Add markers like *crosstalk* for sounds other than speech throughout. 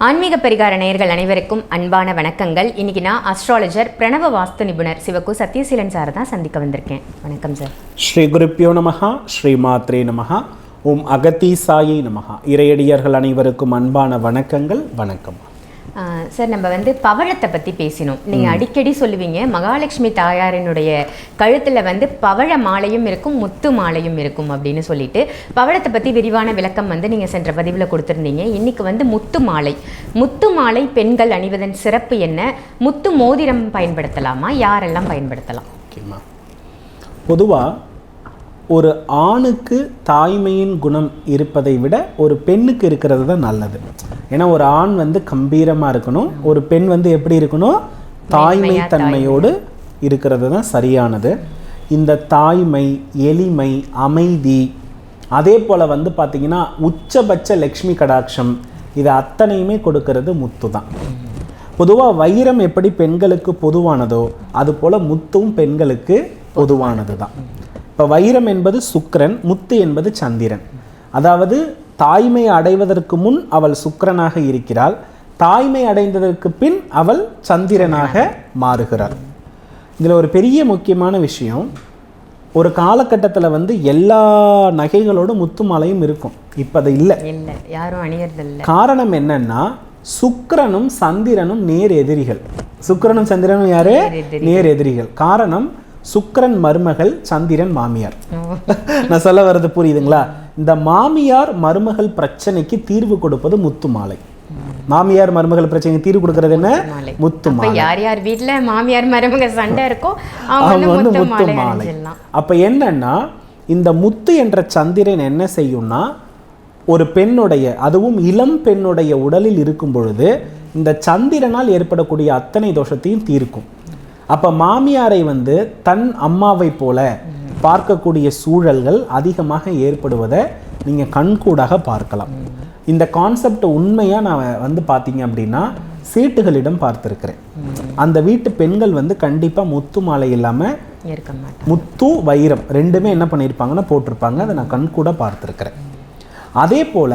ஆன்மீக பரிகார நேயர்கள் அனைவருக்கும் அன்பான வணக்கங்கள். இன்னைக்கு நான் அஸ்ட்ராலஜர் பிரணவ வாஸ்து நிபுணர் சிவக்கு சத்யசீலன் சார் தான் சந்திக்க வந்திருக்கேன். வணக்கம் சார். ஸ்ரீ குருப்பியோ நமகா ஸ்ரீ மாத்ரே நமகா ஓம் அகத்தீசாயி நமகா நமஹா. இறையடியார்கள் அனைவருக்கும் அன்பான வணக்கங்கள் வணக்கம். சார் நம்ம வந்து பவழத்தை பற்றி பேசினோம். நீங்கள் அடிக்கடி சொல்லுவீங்க மகாலட்சுமி தாயாரினுடைய கழுத்தில் வந்து பவழ மாலையும் இருக்கும் முத்து மாலையும் இருக்கும் அப்படின்னு சொல்லிட்டு. பவழத்தை பற்றி விரிவான விளக்கம் வந்து நீங்கள் சென்ற பதிவில் கொடுத்துருந்தீங்க. இன்னைக்கு வந்து முத்து மாலை. முத்து மாலை பெண்கள் அணிவதன் சிறப்பு என்ன? முத்து மோதிரம் பயன்படுத்தலாமா? யாரெல்லாம் பயன்படுத்தலாம்? ஓகேம்மா. பொதுவாக ஒரு ஆணுக்கு தாய்மையின் குணம் இருப்பதை விட ஒரு பெண்ணுக்கு இருக்கிறது தான் நல்லது. ஏன்னா ஒரு ஆண் வந்து கம்பீரமாக இருக்கணும். ஒரு பெண் வந்து எப்படி இருக்கணும்? தாய்மை தன்மையோடு இருக்கிறது தான் சரியானது. இந்த தாய்மை எளிமை அமைதி அதே போல் வந்து பார்த்திங்கன்னா உச்சபட்ச லக்ஷ்மி கடாட்சம் இது அத்தனையுமே கொடுக்கறது முத்து தான். பொதுவாக வைரம் எப்படி பெண்களுக்கு பொதுவானதோ அதுபோல் முத்தும் பெண்களுக்கு பொதுவானது தான். இப்போ வைரம் என்பது சுக்கிரன் முத்து என்பது சந்திரன். அதாவது தாய்மை அடைவதற்கு முன் அவள் சுக்கிரனாக இருக்கிறாள். தாய்மை அடைந்ததற்கு பின் அவள் சந்திரனாக மாறுகிறாள். இதில் ஒரு பெரிய முக்கியமான விஷயம் ஒரு காலகட்டத்தில் வந்து எல்லா நகைகளோடும் முத்து மாலையும் இருக்கும். இப்போ அது இல்லை. இல்லை யாரும் அணியறதில்லை. காரணம் என்னன்னா சுக்கிரனும் சந்திரனும் நேர் எதிரிகள். சுக்கிரனும் சந்திரனும் யாரு? நேர் எதிரிகள். காரணம் சுக்கிரன் மருமகள் சந்திரன் மாமியார். *laughs* நான் சொல்ல வர்றது புரியுதுங்களா? இந்த மாமியார் மருமகள் பிரச்சனைக்கு தீர்வு கொடுப்பது முத்து மாலை மாமியார் மருமகள் பிரச்சனைக்கு தீர்வு கொடுக்கறது என்ன. முத்து யார் யார் வீட்ல மாமியார் மருமக சண்டை இருக்கோ *laughs* அவங்க வந்து முத்து மாலை அப்ப என்னன்னா இந்த முத்து என்ற சந்திரன் என்ன செய்யும்னா ஒரு பெண்ணுடைய அதுவும் இளம் பெண்ணுடைய உடலில் இருக்கும் பொழுது இந்த சந்திரனால் ஏற்படக்கூடிய அத்தனை தோஷத்தையும் தீர்க்கும். அப்ப மாமியாரை வந்து தன் அம்மாவை போல பார்க்கக்கூடிய சூழல்கள் அதிகமாக ஏற்படுவதை நீங்க கண்கூடாக பார்க்கலாம். இந்த கான்செப்ட் உண்மையா நான் வந்து பார்த்தீங்க அப்படின்னா சீட்டுகளிடம் பார்த்திருக்கிறேன். அந்த வீட்டு பெண்கள் வந்து கண்டிப்பா முத்து மாலை இல்லாம இருக்க மாட்டேன் முத்து வைரம் ரெண்டுமே என்ன பண்ணியிருப்பாங்கன்னா போட்டிருப்பாங்க. அதை நான் கண் கூட பார்த்துருக்கிறேன். அதே போல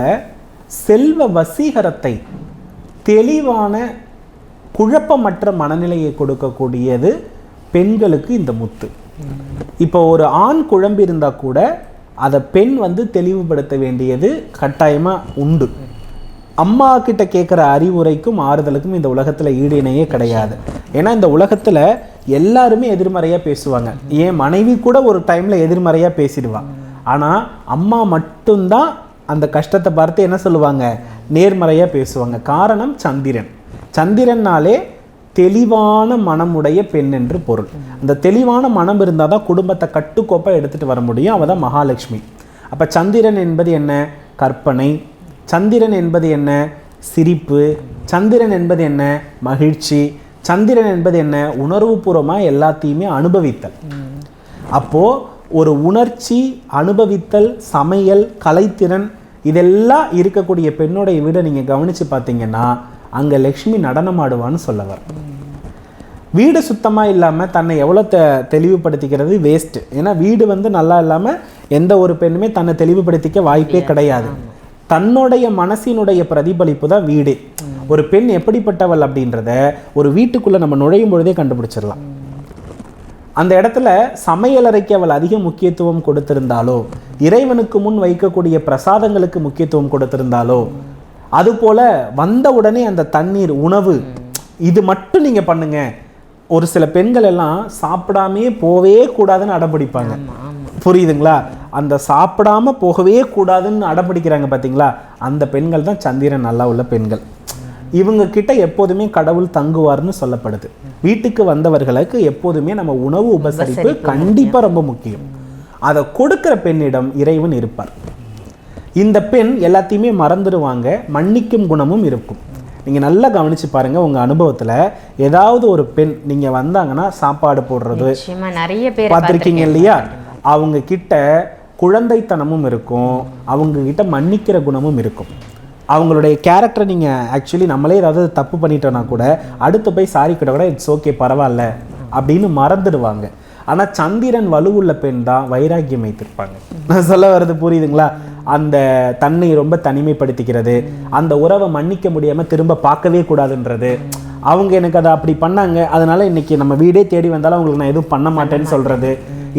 செல்வ வசீகரத்தை தெளிவான குழப்பமற்ற மனநிலையை கொடுக்கக்கூடியது பெண்களுக்கு இந்த முத்து. இப்போ ஒரு ஆண் குழம்பு இருந்தால் கூட அதை பெண் வந்து தெளிவுபடுத்த வேண்டியது கட்டாயமாக உண்டு. அம்மா கிட்ட கேட்குற அறிவுரைக்கும் ஆறுதலுக்கும் இந்த உலகத்தில் ஈடு இணையே கிடையாது. ஏன்னா இந்த உலகத்தில் எல்லாருமே எதிர்மறையாக பேசுவாங்க. என் மனைவி கூட ஒரு டைமில் எதிர்மறையாக பேசிடுவான் ஆனால் அம்மா மட்டும்தான் அந்த கஷ்டத்தை பார்த்து என்ன சொல்லுவாங்க? நேர்மறையாக பேசுவாங்க. காரணம் சந்திரன். சந்திரன்னாலே தெளிவான மனமுடைய பெண் என்று பொருள். அந்த தெளிவான மனம் இருந்தால் தான் குடும்பத்தை கட்டுக்கோப்பாக எடுத்துகிட்டு வர முடியும். அவள் தான் மகாலட்சுமி. அப்போ சந்திரன் என்பது என்ன? கற்பனை. சந்திரன் என்பது என்ன? சிரிப்பு. சந்திரன் என்பது என்ன? மகிழ்ச்சி. சந்திரன் என்பது என்ன? உணர்வுபூர்வமாக எல்லாத்தையுமே அனுபவித்தல். அப்போது ஒரு உணர்ச்சி அனுபவித்தல் சமையல் கலைத்திறன் இதெல்லாம் இருக்கக்கூடிய பெண்ணுடைய வீடை நீங்கள் கவனித்து பார்த்தீங்கன்னா அங்கே லக்ஷ்மி நடனமாடுவான்னு சொல்லவர். வீடு சுத்தமாக இல்லாமல் தன்னை எவ்வளோ தெ தெளிவுபடுத்திக்கிறது வேஸ்ட்டு ஏன்னா வீடு வந்து நல்லா இல்லாமல் எந்த ஒரு பெண்ணுமே தன்னை தெளிவுபடுத்திக்க வாய்ப்பே கிடையாது. தன்னுடைய மனசினுடைய பிரதிபலிப்பு தான் வீடே. ஒரு பெண் எப்படிப்பட்டவள் அப்படின்றத ஒரு வீட்டுக்குள்ளே நம்ம நுழையும் பொழுதே கண்டுபிடிச்சிடலாம். அந்த இடத்துல சமையலறைக்கு அவள் அதிக முக்கியத்துவம் கொடுத்திருந்தாலோ இறைவனுக்கு முன் வைக்கக்கூடிய பிரசாதங்களுக்கு முக்கியத்துவம் கொடுத்திருந்தாலோ அதுபோல வந்த உடனே அந்த தண்ணீர் உணவு இது மட்டும் நீங்க பண்ணுங்க. ஒரு சில பெண்கள் எல்லாம் சாப்பிடாமே போவே கூடாதுன்னு அடம்பிடிப்பாங்க. புரியுதுங்களா? அந்த சாப்பிடாம போகவே கூடாதுன்னு அடம்பிடிக்கிறாங்க பார்த்தீங்களா அந்த பெண்கள் தான் சந்திரன் நல்லா உள்ள பெண்கள். இவங்க கிட்ட எப்போதுமே கடவுள் தங்குவார்னு சொல்லப்படுது. வீட்டுக்கு வந்தவர்களுக்கு எப்போதுமே நம்ம உணவு உபசரிப்பு கண்டிப்பா ரொம்ப முக்கியம். அதை கொடுக்கிற பெண்ணிடம் இறைவன் இருப்பார். இந்த பெண் எல்லாத்தையுமே மறந்துடுவாங்க. மன்னிக்கும் குணமும் இருக்கும். நீங்க நல்லா கவனிச்சு பாருங்க உங்க அனுபவத்துல ஏதாவது ஒரு பெண் நீங்க வந்தாங்கன்னா சாப்பாடு போடுறது நிறைய பேர் பார்த்துருக்கீங்க இல்லையா? அவங்க கிட்ட குழந்தைத்தனமும் இருக்கும். அவங்க கிட்ட மன்னிக்கிற குணமும் இருக்கும். அவங்களுடைய கேரக்டரை நீங்கள் ஆக்சுவலி நம்மளே ஏதாவது தப்பு பண்ணிட்டோன்னா கூட அடுத்து போய் சாரி கிட்ட கூட இட்ஸ் ஓகே பரவாயில்ல அப்படின்னு மறந்துடுவாங்க. ஆனால் சந்திரன் வலுவுள்ள பெண் தான் வைராக்கியம் வைத்திருப்பாங்க. நான் சொல்ல வர்றது புரியுதுங்களா? அந்த தன்னை ரொம்ப தனிமைப்படுத்திக்கிறது அந்த உறவை மன்னிக்க முடியாமல் திரும்ப பார்க்கவே கூடாதுன்றது. அவங்க எனக்கு அதை அப்படி பண்ணாங்க அதனால இன்னைக்கு நம்ம வீடே தேடி வந்தாலும் அவங்களுக்கு நான் எதுவும் பண்ண மாட்டேன்னு சொல்கிறது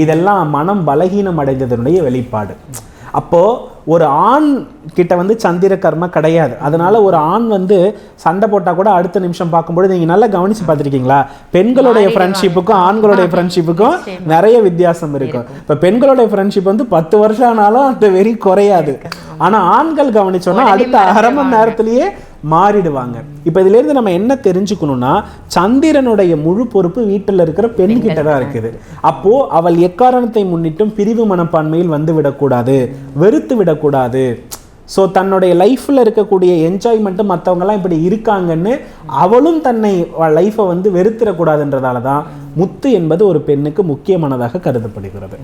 இதெல்லாம் மனம் பலகீனம் அடைந்ததனுடைய வெளிப்பாடு. அப்போது ஒரு ஆண் கிட்ட வந்து சந்திர கர்மா கிடையாது. அதனால ஒரு ஆண் வந்து சண்டை போட்டா கூட அடுத்த நிமிஷம் பார்க்கும்போது நீங்க நல்லா கவனிச்சு பார்த்திருக்கீங்களா? பெண்களுடைய ஃப்ரெண்ட்ஷிப்புக்கும் ஆண்களுடைய ஃப்ரெண்ட்ஷிப்புக்கும் நிறைய வித்தியாசம் இருக்கும். இப்ப பெண்களுடைய ஃப்ரெண்ட்ஷிப் வந்து பத்து வருஷம் ஆனாலும் அந்த வெறி குறையாது. ஆனா ஆண்கள் கவனிச்சோம்னா அடுத்த அரை மணி நேரத்திலேயே மாறிடுவாங்க. இப்ப இதுல இருந்து நம்ம என்ன தெரிஞ்சுக்கணும்னா சந்திரனுடைய முழு பொறுப்பு வீட்டுல இருக்கிற பெண் கிட்ட தான் இருக்குது. அப்போ அவள் எக்காரணத்தை முன்னிட்டும் பிரிவு மனப்பான்மையில் வந்து விடக்கூடாது வெறுத்து விடக்கூடாது. ஸோ தன்னுடைய லைஃப்பில் இருக்கக்கூடிய என்ஜாய்மெண்ட்டு மற்றவங்கலாம் இப்படி இருக்காங்கன்னு அவளும் தன்னை லைஃப்பை வந்து வெறுத்துடக்கூடாதுன்றதால தான் முத்து என்பது ஒரு பெண்ணுக்கு முக்கியமானதாக கருதப்படுகிறது.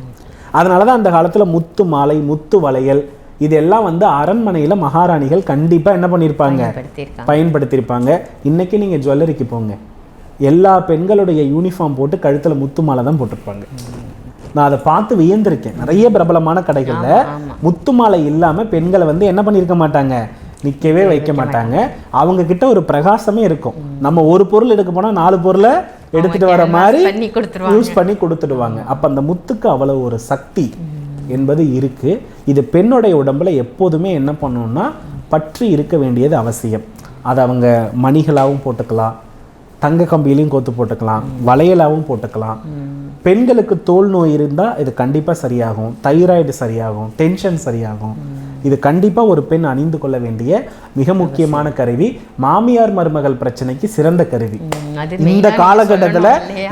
அதனால தான் அந்த காலத்தில் முத்து மாலை முத்து வளையல் இதெல்லாம் வந்து அரண்மனையில் மகாராணிகள் கண்டிப்பாக என்ன பண்ணியிருப்பாங்க பயன்படுத்தியிருப்பாங்க இன்னைக்கு நீங்கள் ஜுவல்லரிக்கு போங்க. எல்லா பெண்களுடைய யூனிஃபார்ம் போட்டு கழுத்தில் முத்து மாலை தான் போட்டிருப்பாங்க. நான் அதை பார்த்து வியந்திருக்கேன். நிறைய பிரபலமான கடைகளில். முத்து மாலை இல்லாமல் பெண்களை வந்து என்ன பண்ணியிருக்க மாட்டாங்க? நிற்கவே வைக்க மாட்டாங்க. அவங்க கிட்ட ஒரு பிரகாசமே இருக்கும். நம்ம ஒரு பொருள் எடுக்க போனால் நாலு பொருளை எடுத்துட்டு வர மாதிரி யூஸ் பண்ணி கொடுத்துடுவாங்க. அப்போ அந்த முத்துக்கு அவ்வளவு ஒரு சக்தி என்பது இருக்கு. இது பெண்ணுடைய உடம்புல எப்போதுமே என்ன பண்ணணும்னா பற்றி இருக்க வேண்டியது அவசியம். அதை அவங்க மணிகளாகவும் போட்டுக்கலாம் தங்க கம்பியிலையும் கோத்து போட்டுக்கலாம் வளையலாகவும் போட்டுக்கலாம். பெண்களுக்கு தோல் நோய் இருந்தால் இது கண்டிப்பாக சரியாகும். தைராய்டு சரியாகும் டென்ஷன் சரியாகும். இது கண்டிப்பாக ஒரு பெண் அணிந்து கொள்ள வேண்டிய மிக முக்கியமான கருவி. மாமியார் மருமகள் பிரச்சனைக்கு சிறந்த கருவி. இந்த காலகட்டத்துல?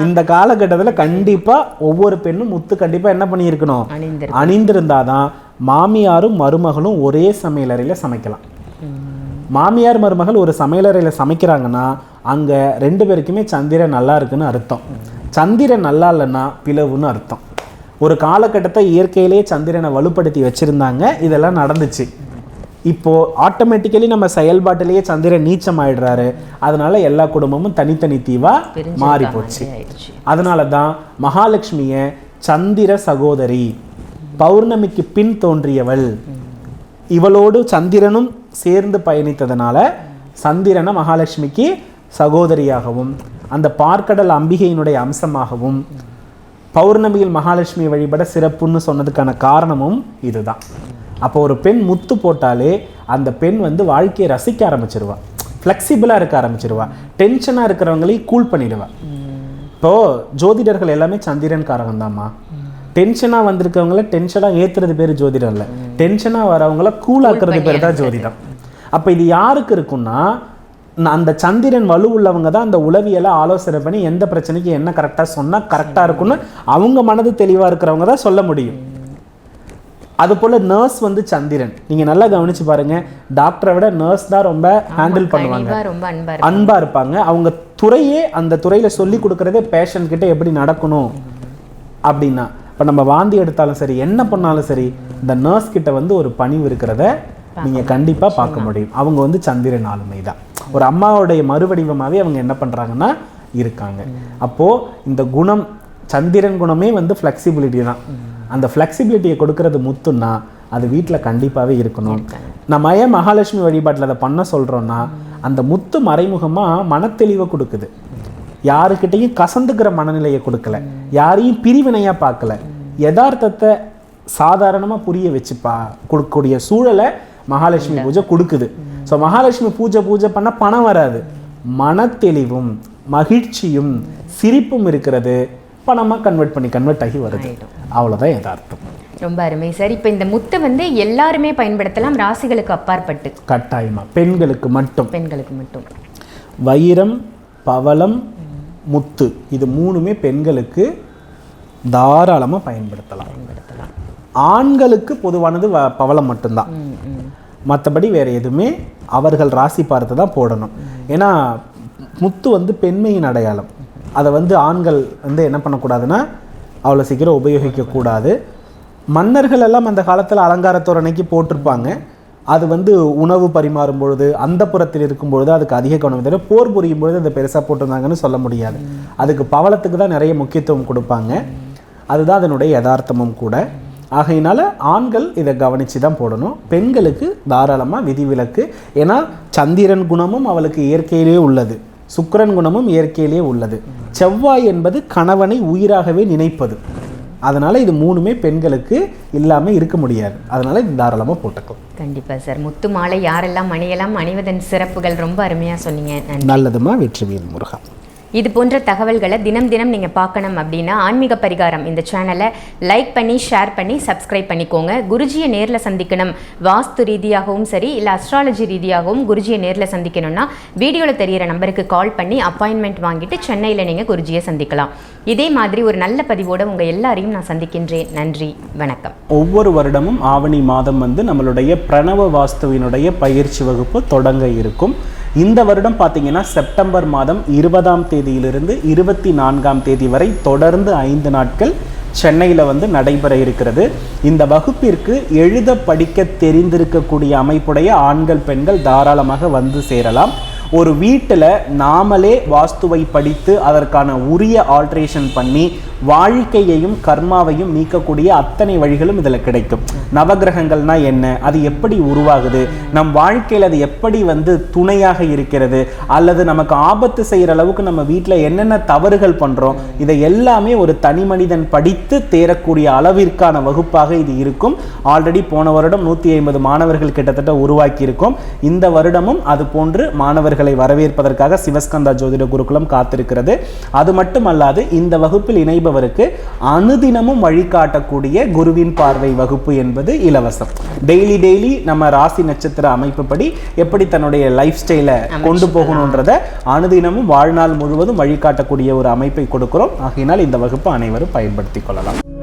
இந்த காலகட்டத்துல கண்டிப்பா ஒவ்வொரு பெண்ணும் முத்து கண்டிப்பா என்ன பண்ணியிருக்கணும்? அணிந்திரு அணிந்திருந்தாதான் மாமியாரும் மருமகளும் ஒரே சமையலறையில சமைக்கலாம். மாமியார் மருமகள் ஒரு சமையலறையில சமைக்கிறாங்கன்னா அங்க ரெண்டு பேருக்குமே சந்திரன் நல்லா இருக்குன்னு அர்த்தம். சந்திரன் நல்லா இல்லைன்னா பிளவுன்னு அர்த்தம். ஒரு காலகட்டத்தை இயற்கையிலேயே சந்திரனை வலுப்படுத்தி வச்சிருந்தாங்க இதெல்லாம் நடந்துச்சு. இப்போ ஆட்டோமேட்டிக்கலி நம்ம செயல்பாட்டிலேயே சந்திரன் நீச்சம் ஆயிடுறாரு அதனால எல்லா குடும்பமும் தனித்தனி தீவா பிரிஞ்சிருக்க மாறி போச்சு அதனால தான் மகாலட்சுமிய சந்திர சகோதரி பௌர்ணமிக்கு பின் தோன்றியவள். இவளோடு சந்திரனும் சேர்ந்து பயணித்ததனால சந்திரனை மகாலட்சுமிக்கு சகோதரியாகவும் அந்த பார்க்கடல் அம்பிகையினுடைய அம்சமாகவும் பௌர்ணமியில் மகாலட்சுமி வழிபட சிறப்புன்னு சொன்னதுக்கான காரணமும் இதுதான். அப்போ ஒரு பெண் முத்து போட்டாலே அந்த பெண் வந்து வாழ்க்கையை ரசிக்க ஆரம்பிச்சிருவா. ஃப்ளெக்சிபிளாக இருக்க ஆரம்பிச்சிருவா. டென்ஷனாக இருக்கிறவங்களையும் கூல் பண்ணிடுவா. இப்போது ஜோதிடர்கள் எல்லாமே சந்திரன் காரகம்தாம்மா டென்ஷனாக வந்திருக்கவங்கள டென்ஷனாக ஏத்துறது பேர் ஜோதிடம் இல்லை. டென்ஷனாக வரவங்கள கூலாக்குறது பேர் தான் ஜோதிடம். அப்போ இது யாருக்கு இருக்கும்னா ந- அந்த சந்திரன் வலு உள்ளவங்க தான் அந்த உளவியலை ஆலோசனை பண்ணி எந்த பிரச்சனைக்கு என்ன கரெக்டாக சொன்னால் கரெக்டாக இருக்கும்னு அவங்க மனது தெளிவாக இருக்கிறவங்க தான் சொல்ல முடியும். அது போல நர்ஸ் வந்து சந்திரன். நீங்க நல்லா கவனிச்சு பாருங்க. டாக்டரை விட நர்ஸ் தான் ரொம்ப ஹேண்டில் பண்ணுவாங்க. கனிவா ரொம்ப அன்பா இருக்கு அன்பா இருப்பாங்க. அவங்க துறையே அந்த துறையில சொல்லி கொடுக்கறதே பேஷண்ட் கிட்ட எப்படி நடக்கணும் அப்படின்னா இப்போ நம்ம வாந்தி எடுத்தாலும் சரி என்ன பண்ணாலும் சரி இந்த நர்ஸ் கிட்ட வந்து ஒரு பணிவு இருக்கிறத நீங்க கண்டிப்பா பார்க்க முடியும். அவங்க வந்து சந்திரன் ஆளுமை தான். ஒரு அம்மாவுடைய மறுவடிவமாவே அவங்க என்ன பண்றாங்கன்னா இருக்காங்க. அப்போ இந்த குணம் சந்திரன் குணமே வந்து ஃப்ளெக்சிபிலிட்டி தான். அந்த ஃப்ளெக்சிபிலிட்டியை கொடுக்கறது முத்துன்னா அது வீட்டில் கண்டிப்பாகவே இருக்கணும். நம்ம ஏன் மகாலட்சுமி வழிபாட்டில் அதை பண்ண சொல்கிறோன்னா அந்த முத்து மறைமுகமாக மனத்தெளிவை கொடுக்குது. யாருக்கிட்டையும் கசந்துக்கிற மனநிலையை கொடுக்கல. யாரையும் பிரிவினையாக பார்க்கல. யதார்த்தத்தை சாதாரணமாக புரிய வச்சு பா கொடுக்கக்கூடிய சூழலை மகாலட்சுமி பூஜை கொடுக்குது. ஸோ மகாலட்சுமி பூஜை பூஜை பண்ண பணம் வராது. மனத்தெளிவும் மகிழ்ச்சியும் சிரிப்பும் இருக்கிறது. பணமாக கன்வெர்ட் பண்ணி கன்வெர்ட் ஆகி வருது. அவ்வளோதான் யதார்த்தம். ரொம்ப அருமை. சார் இப்போ இந்த முத்தை வந்து எல்லாருமே பயன்படுத்தலாம். ராசிகளுக்கு அப்பாற்பட்டு. கட்டாயமா. பெண்களுக்கு மட்டும். பெண்களுக்கு மட்டும். வைரம் பவளம் முத்து. இது மூணுமே பெண்களுக்கு தாராளமாக பயன்படுத்தலாம். பயன்படுத்தலாம். ஆண்களுக்கு பொதுவானது வ- பவளம் மட்டும்தான். மற்றபடி வேற எதுவுமே அவர்கள் ராசி பார்த்து தான் போடணும். ஏன்னா முத்து வந்து பெண்மையின் அடையாளம். அதை வந்து ஆண்கள் வந்து என்ன பண்ணக்கூடாதுன்னா அவ்வளோ சீக்கிரம் உபயோகிக்கக்கூடாது. மன்னர்கள் எல்லாம் அந்த காலத்தில் அலங்கார தோரணைக்கு போட்டிருப்பாங்க. அது வந்து உணவு பரிமாறும் பொழுது அந்த புறத்தில் இருக்கும் பொழுது அதுக்கு அதிக கவனம் தவிர போர் புரியும் பொழுது அதை பெருசாக போட்டிருந்தாங்கன்னு சொல்ல முடியாது. அதுக்கு பவளத்துக்கு தான் நிறைய முக்கியத்துவம் கொடுப்பாங்க. அதுதான் அதனுடைய யதார்த்தமும் கூட. ஆகையினால ஆண்கள் இதை கவனித்து தான் போடணும். பெண்களுக்கு தாராளமாக விதிவிலக்கு. ஏன்னா சந்திரன் குணமும் அவளுக்கு இயற்கையிலே உள்ளது. சுக்கிரன் குணமும் இயற்கையிலே உள்ளது. செவ்வாய் என்பது கணவனை உயிராகவே நினைப்பது. அதனால இது மூணுமே பெண்களுக்கு இல்லாமல் இருக்க முடியாது. அதனால இது தாராளமாக போட்டுக்கலாம். கண்டிப்பா சார். முத்து மாலை யாரெல்லாம் அணியலாம் அணிவதன் சிறப்புகள் ரொம்ப அருமையா சொன்னீங்க. நல்லதுமா வெற்றிவேல் முருகா. இது போன்ற தகவல்களை தினம் தினம் நீங்கள் பார்க்கணும் அப்படின்னா ஆன்மீக பரிகாரம் இந்த சேனலை லைக் பண்ணி ஷேர் பண்ணி சப்ஸ்கிரைப் பண்ணிக்கோங்க. குருஜியை நேரில் சந்திக்கணும். வாஸ்து ரீதியாகவும் சரி இல்லை அஸ்ட்ராலஜி ரீதியாகவும் குருஜியை நேரில் சந்திக்கணும்னா வீடியோவில் தெரியிற நம்பருக்கு கால் பண்ணி அப்பாயின்மெண்ட் வாங்கிட்டு சென்னையில் நீங்கள் குருஜியை சந்திக்கலாம். இதே மாதிரி ஒரு நல்ல பதிவோடு உங்கள் எல்லாரையும் நான் சந்திக்கின்றேன். நன்றி வணக்கம். ஒவ்வொரு வருடமும் ஆவணி மாதம் வந்து நம்மளுடைய பிரணவ வாஸ்துவினுடைய பயிற்சி வகுப்பு தொடங்க இருக்கும். இந்த வருடம் பார்த்தீங்கன்னா செப்டம்பர் மாதம் இருபதாம் தேதியிலிருந்து இருபத்தி நான்காம் தேதி வரை தொடர்ந்து ஐந்து நாட்கள் சென்னையில் வந்து நடைபெற இருக்கிறது. இந்த வகுப்பிற்கு எழுத படிக்க தெரிந்திருக்கக்கூடிய அமைப்புடைய ஆண்கள் பெண்கள் தாராளமாக வந்து சேரலாம். ஒரு வீட்டில் நாமளே வாஸ்துவை படித்து அதற்கான உரிய ஆல்ட்ரேஷன் பண்ணி வாழ்க்கையையும் கர்மாவையும் நீக்கக்கூடிய அத்தனை வழிகளும் இதில் கிடைக்கும். நவகிரகங்கள்னா என்ன? அது எப்படி உருவாகுது? நம் வாழ்க்கையில் அது எப்படி வந்து துணையாக இருக்கிறது? அல்லது நமக்கு ஆபத்து செய்கிற அளவுக்கு நம்ம வீட்டில் என்னென்ன தவறுகள் பண்ணுறோம் இதை எல்லாமே ஒரு தனி மனிதன் படித்து தேரக்கூடிய அளவிற்கான வகுப்பாக இது இருக்கும். ஆல்ரெடி போன வருடம் நூற்றி ஐம்பது மாணவர்கள் கிட்டத்தட்ட உருவாக்கியிருக்கும். இந்த வருடமும் அது போன்று மாணவர்கள் மாணவர்களை வரவேற்பதற்காக சிவஸ்கந்தா ஜோதிட குருகுலம் காத்திருக்கிறது. அது மட்டுமல்லாது இந்த வகுப்பில் இணைபவருக்கு அனுதினமும் வழிகாட்டக்கூடிய குருவின் பார்வை வகுப்பு என்பது இலவசம். டெய்லி டெய்லி நம்ம ராசி நட்சத்திர அமைப்புப்படி எப்படி தன்னுடைய லைஃப் ஸ்டைலை கொண்டு போகணுன்றத அனுதினமும் வாழ்நாள் முழுவதும் வழிகாட்டக்கூடிய ஒரு அமைப்பை கொடுக்கிறோம். ஆகையினால் இந்த வகுப்பு அனைவரும் பயன்படுத்திக் கொள்ளலாம்.